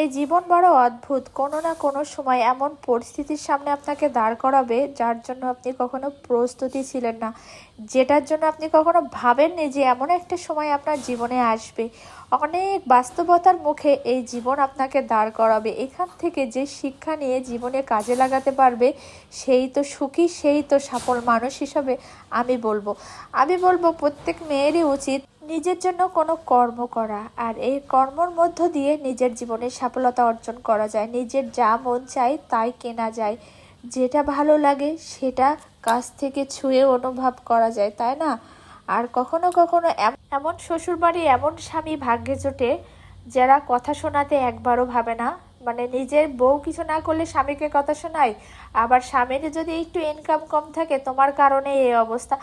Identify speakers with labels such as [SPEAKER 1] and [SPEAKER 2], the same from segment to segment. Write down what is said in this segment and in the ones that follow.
[SPEAKER 1] এই জীবন বড় অদ্ভুত। কোনো না কোনো সময় এমন পরিস্থিতির সামনে আপনাকে দাঁড় করাবে, যার জন্য আপনি কখনো প্রস্তুতি ছিলেন না। যেটার জন্য আপনি কখনো ভাবেননি যে এমন একটা সময় আপনার জীবনে আসবে। অনেক বাস্তবতার মুখে এই জীবন আপনাকে দাঁড় করাবে। এখান থেকে যে শিক্ষা নিয়ে জীবনে কাজে লাগাতে পারবে, সেই তো সুখী, সেই তো সফল মানুষ হিসাবে আমি বলব। আমি বলব, প্রত্যেক মেয়েরই উচিত নিজের জন্য কোনো কর্ম করা আর এই কর্মর মধ্য দিয়ে নিজের জীবনে সফলতা অর্জন করা যায়। নিজের যা মন চায় তাই কেনা যায়। যেটা ভালো লাগে সেটা কাছ থেকে ছুঁয়ে অনুভব করা যায়, তাই না? আর কখনো কখনো এম- এমন শ্বশুরবাড়ি, এমন স্বামী ভাগ্যে জোটে যারা কথা শোনাতে একবারও ভাবে না। মানে নিজের বউ কিছু না করলে স্বামীকে কথা শোনায়, আবার স্বামীর যদি একটু ইনকাম কম থাকে, তোমার কারণে এই অবস্থা।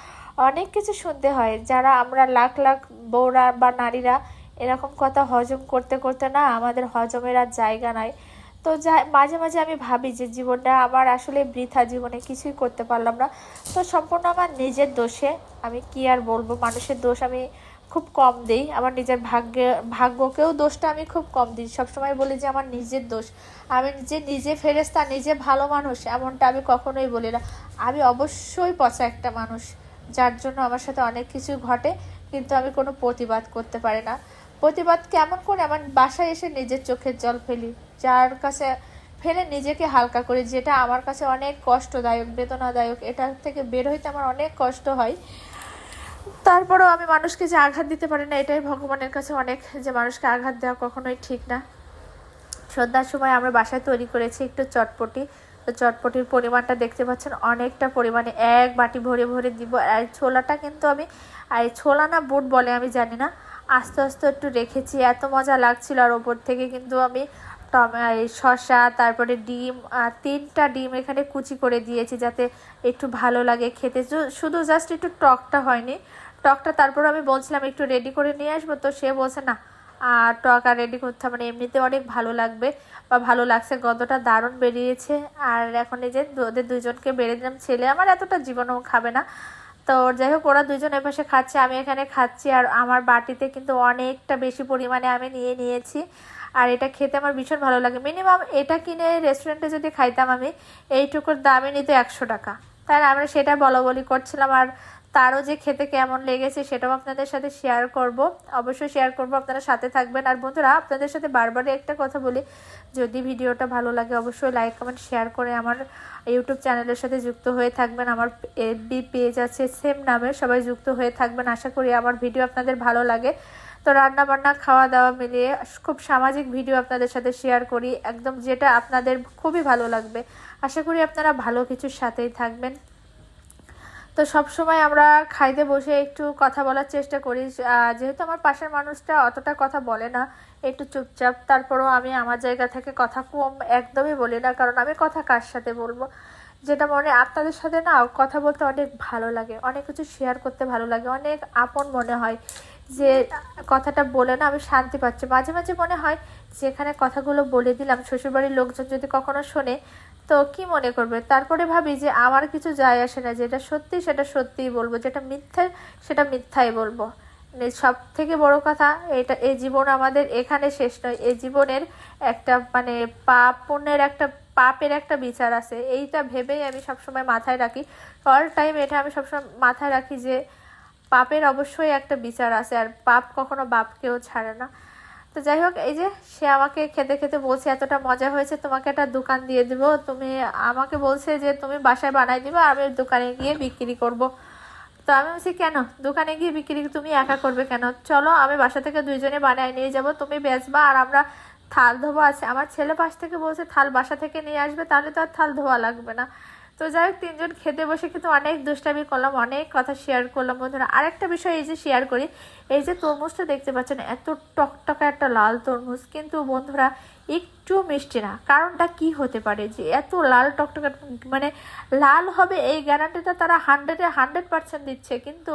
[SPEAKER 1] অনেক কিছু শুনতে হয়, যারা আমরা লাখ লাখ বউরা বা নারীরা এরকম কথা হজম করতে করতে না আমাদের হজমের আর জায়গা নাই। তো যা মাঝে মাঝে আমি ভাবি যে জীবনটা আমার আসলে বৃথা জীবনে কিছুই করতে পারলাম না। তো সম্পূর্ণ আমার নিজের দোষে আমি কি আর বলব? মানুষের দোষ আমি খুব কম দিই, আমার নিজের ভাগ্যে, ভাগ্যকেও দোষটা আমি খুব কম দিই। সবসময় বলি যে আমার নিজের দোষ। আমি নিজে নিজে ফেরেস্তা নিজে ভালো মানুষ, এমনটা আমি কখনোই বলি না। আমি অবশ্যই পচা একটা মানুষ, যার জন্য আমার সাথে অনেক কিছু ঘটে, কিন্তু আমি কোনো প্রতিবাদ করতে পারি না। প্রতিবাদ কেমন করে? আমার বাসায় এসে নিজের চোখের জল ফেলি, যার কাছে ফেলে নিজেকে হালকা করি, যেটা আমার কাছে অনেক কষ্টদায়ক, বেদনাদায়ক। এটা থেকে বের হইতে আমার অনেক কষ্ট হয়। তারপরেও আমি মানুষকে যে আঘাত দিতে পারি না, এটাই ভগবানের কাছে অনেক যে মানুষকে আঘাত দেওয়া কখনোই ঠিক না। সন্ধ্যার সময় আমরা বাসায় তৈরি করেছি একটু চটপটি। তো চটপটির পরিমাণটা দেখতে পাচ্ছেন, অনেকটা পরিমাণে। এক বাটি ভরে ভরে দিব। আর ছোলাটা কিন্তু আমি, আর ছোলা না বুট বলে আমি জানি না। আস্তে আস্তে একটু রেখেছি। এত মজা লাগছিল আর ওপর থেকে কিন্তু আমি টমে এই শসা, তারপরে ডিম তিনটা ডিম এখানে কুচি করে দিয়েছি যাতে একটু ভালো লাগে খেতে। শুধু জাস্ট একটু টকটা হয়নি। টকটা তারপর আমি বলছিলাম একটু রেডি করে নিয়ে আসব, তো সে বলছে, না আর টক আর রেডি করতে হবে না, এমনিতে অনেক ভালো লাগবে বা ভালো লাগছে, গন্ধটা দারুণ বেরিয়েছে। আর এখন এই যে ওদের দুজনকে বেড়ে দিলাম, ছেলে আমার এতটা জীবনও খাবে না। তো যাই হোক, ওরা দুজন এপাশে খাচ্ছে, আমি এখানে খাচ্ছি, আর আমার বাটিতে কিন্তু অনেকটা বেশি পরিমাণে আমি নিয়ে নিয়েছি। আর এটা খেতে আমার ভীষণ ভালো লাগে। মিনিমাম এটা কিনে রেস্টুরেন্টে যদি খাইতাম আমি, এইটুকুর দামে নিত একশো টাকা। তাই আমরা সেটা বলা বলি করছিলাম আর তারও যে খেতে কেমন লেগেছে সেটাও আপনাদের সাথে শেয়ার করব। অবশ্যই শেয়ার করব, আপনারা সাথে থাকবেন। আর বন্ধুরা, আপনাদের সাথে বারবারই একটা কথা বলি, যদি ভিডিওটা ভালো লাগে অবশ্যই লাইক কমেন্ট শেয়ার করে আমার ইউটিউব চ্যানেলের সাথে যুক্ত হয়ে থাকবেন। আমার এফবি পেজ আছে সেম নামে সবাই যুক্ত হয়ে থাকবেন। আশা করি আমার ভিডিও আপনাদের ভালো লাগে। তো রান্না বান্না খাওয়া দাওয়া মিলিয়ে খুব সামাজিক ভিডিও আপনাদের সাথে শেয়ার করি। একদম যেটা আপনাদের খুবই ভালো লাগবে। আশা করি আপনারা ভালো কিছুর সাথেই থাকবেন। তো সব সময় আমরা খাইতে বসে একটু কথা বলার চেষ্টা করি। যেহেতু আমার পাশের মানুষটা অতটা কথা বলে না, একটু চুপচাপ। তারপরেও আমি আমার জায়গা থেকে কথা কম একদমই বলি না, কারণ আমি কথা কার সাথে বলব? যেটা মনে আপনাদের সাথে না, কথা বলতে অনেক ভালো লাগে, অনেক কিছু শেয়ার করতে ভালো লাগে, অনেক আপন মনে হয়। যে কথাটা বলে না, আমি শান্তি পাচ্ছি। মাঝে মাঝে মনে হয়, যেখানে কথাগুলো বলে দিলাম, শ্বশুরবাড়ির লোকজন যদি কখনো শোনে তো কি মনে করবে? তারপরে ভাবি যে আমার কিছু যায় আসে না, যেটা সত্যি সেটা সত্যিই বলব, যেটা মিথ্যে সেটা মিথ্যাই বলব। সব থেকে বড় কথা, এটা এই জীবন আমাদের এখানে শেষ নয়, এই জীবনের একটা মানে পাপ পুণ্যের একটা, পাপের একটা বিচার আছে। এইটা ভেবেই আমি সবসময় মাথায় রাখি। অল টাইম এটা আমি সবসময় মাথায় রাখি যে পাপের অবশ্যই একটা বিচার আছে, আর পাপ কখনো বাপকেও ছাড়ে না। তো যাই হোক, এই যে সে আমাকে খেতে খেতে বলছে, এতটা মজা হয়েছে, তোমাকে একটা দোকান দিয়ে দিব। তুমি আমাকে বলছে যে তুমি বাসায় বানাই দিবে, আমি দোকানে গিয়ে বিক্রি করব। তো আমি বলছি, কেন? দোকানে গিয়ে বিক্রি তুমি একা করবে কেন? চলো, আমি বাসা থেকে দুইজনে বানাই নিয়ে যাব। তুমি বেচবা আর আমরা থাল ধোয়া আছে। আমার ছেলে পাশ থেকে বলছে, থাল বাসা থেকে নিয়ে আসবে, তাহলে তো আর থাল ধোয়া লাগবে না। তো যাই হোক, তিনজন খেতে বসে কিন্তু অনেক দুষ্টামি করলাম, অনেক কথা শেয়ার করলাম। বন্ধুরা, আরেকটা বিষয় এই যে শেয়ার করি, এই যে তরমুজটা দেখতে পাচ্ছেন, এত টকটকা একটা লাল তরমুজ, কিন্তু বন্ধুরা, একটু মিষ্টি না। কারণটা কি হতে পারে যে এত লাল টকটকা মানে লাল হবে এই গ্যারান্টিটা তারা হান্ড্রেডে হান্ড্রেড পার্সেন্ট দিচ্ছে, কিন্তু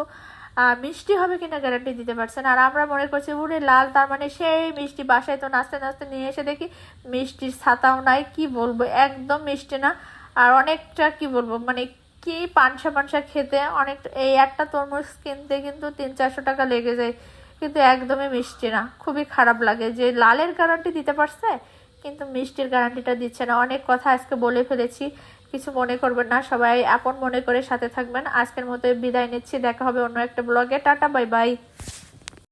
[SPEAKER 1] মিষ্টি হবে কিনা গ্যারান্টি দিতে পারছেন আর আমরা মনে করছি উড়ে লাল, তার মানে সেই মিষ্টি বাসায় তো নাচতে নাচতে নিয়ে এসে দেখি, মিষ্টির ছাতাও নাই, কি বলব? একদম মিষ্টি না। আর অনেকটা কি বলব মানে কি পানসা পানসা খেতে, অনেক, এই একটা তরমুজ কিনতে কিন্তু তিন চারশো টাকা লেগে যায়, কিন্তু একদমই মিষ্টি না, খুবই খারাপ লাগে। যে লালের গ্যারান্টি দিতে পারছে, কিন্তু মিষ্টির গ্যারান্টিটা দিচ্ছে না। অনেক কথা আজকে বলে ফেলেছি, কিছু মনে করবেন না, সবাই আপন মনে করে সাথে থাকবেন। আজকের মতো বিদায় নিচ্ছি, দেখা হবে অন্য একটা ব্লগে টাটা বাই বাই